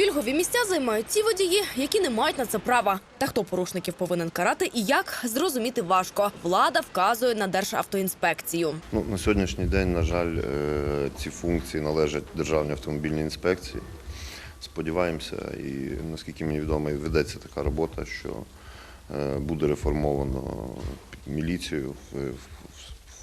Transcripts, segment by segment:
Пільгові місця займають ті водії, які не мають на це права. Та хто порушників повинен карати і як зрозуміти важко. Влада вказує на Державтоінспекцію. Ну, на сьогоднішній день, на жаль, е, ці функції належать Державній автомобільній інспекції. Сподіваємося, і наскільки мені відомо, ведеться така робота, що е, буде реформовано міліцію, в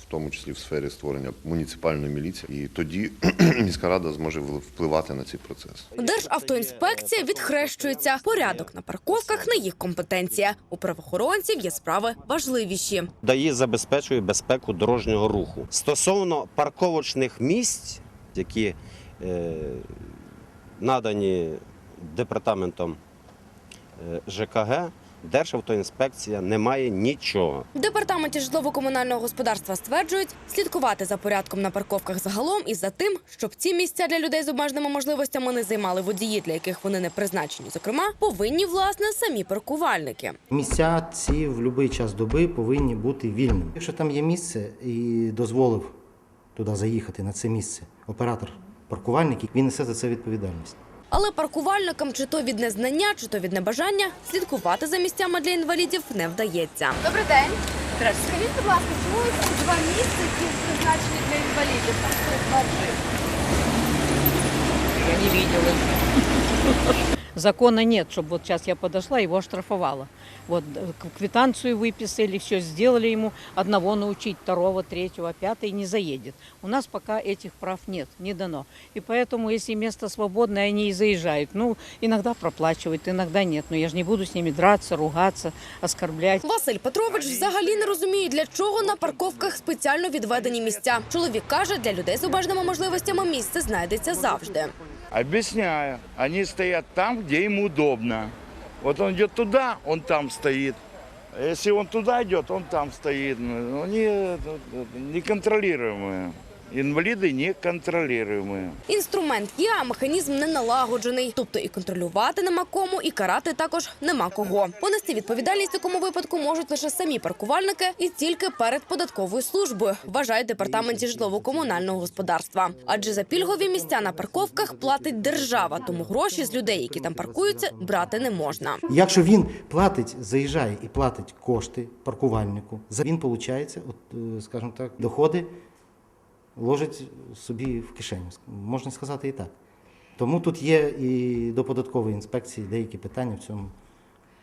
тому числі в сфері створення муніципальної міліції. І тоді міська рада зможе впливати на цей процес. Державтоінспекція відхрещується. Порядок на парковках не їх компетенція. У правоохоронців є справи важливіші. ДАІ забезпечує безпеку дорожнього руху. Стосовно парковочних місць, які е, надані департаментом е, ЖКГ, Державтоінспекція не має нічого. В департаменті житлово-комунального господарства стверджують, слідкувати за порядком на парковках загалом і за тим, щоб ці місця для людей з обмеженими можливостями не займали водії, для яких вони не призначені. Зокрема, повинні власне самі паркувальники. Місця ці в будь-який час доби повинні бути вільними. Якщо там є місце і дозволив туди заїхати на це місце оператор паркувальник, він несе за це відповідальність. Але паркувальникам чи то від незнання, чи то від небажання слідкувати за місцями для інвалідів не вдається. Добрий день. Скажіть, будь ласка, чому ці два місця, які призначені для інвалідів, там хтось бачив? Я не видела Закона нет, чтобы вот сейчас я подошла, его оштрафовала. Вот э, к- квитанцию выписали, все сделали ему, одного научить, второго, третьего, пятый не заедет. У нас пока этих прав нет, не дано. И поэтому, если место свободное, они и заезжают. Ну, иногда проплачивают, иногда нет. Но я же не буду с ними драться, ругаться, оскорблять. Василь Петрович взагалі не розуміє, для чого на парковках спеціально відведені місця. Чоловік каже, для людей з обмеженими можливостями місце знайдеться завжди. Объясняю. Они стоят там, где им удобно. Вот он идет туда, он там стоит. Если он туда идет, он там стоит. Ну, Они э, неконтролируемые. Инвалиды неконтролируемые. Інструмент є, а механізм не налагоджений. Тобто і контролювати нема кому, і карати також нема кого. Понести відповідальність у такому випадку можуть лише самі паркувальники і тільки перед податковою службою, вважає департаменті житлово-комунального господарства. Адже за пільгові місця на парковках платить держава, тому гроші з людей, які там паркуються, брати не можна. Якщо він платить, заїжджає і платить кошти паркувальнику, за- він виходить, от, е, скажімо так, доходи ложить собі в кишеню. Можна сказати і так. Тому тут є і до податкової інспекції деякі питання в цьому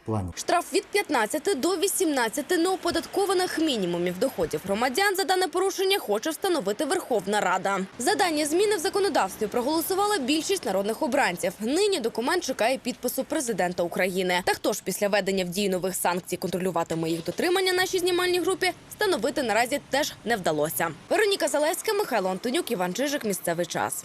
плані. Штраф від 15 до 18 неоподаткованих мінімумів доходів громадян за дане порушення хоче встановити Верховна Рада. За дані зміни в законодавстві проголосувала більшість народних обранців. Нині документ чекає підпису президента України. Та хто ж після введення в дію нових санкцій контролюватиме їх дотримання нашій знімальній групі, встановити наразі теж не вдалося. Вероніка Залевська, Михайло Антонюк, Іван Чижик. Місцевий час.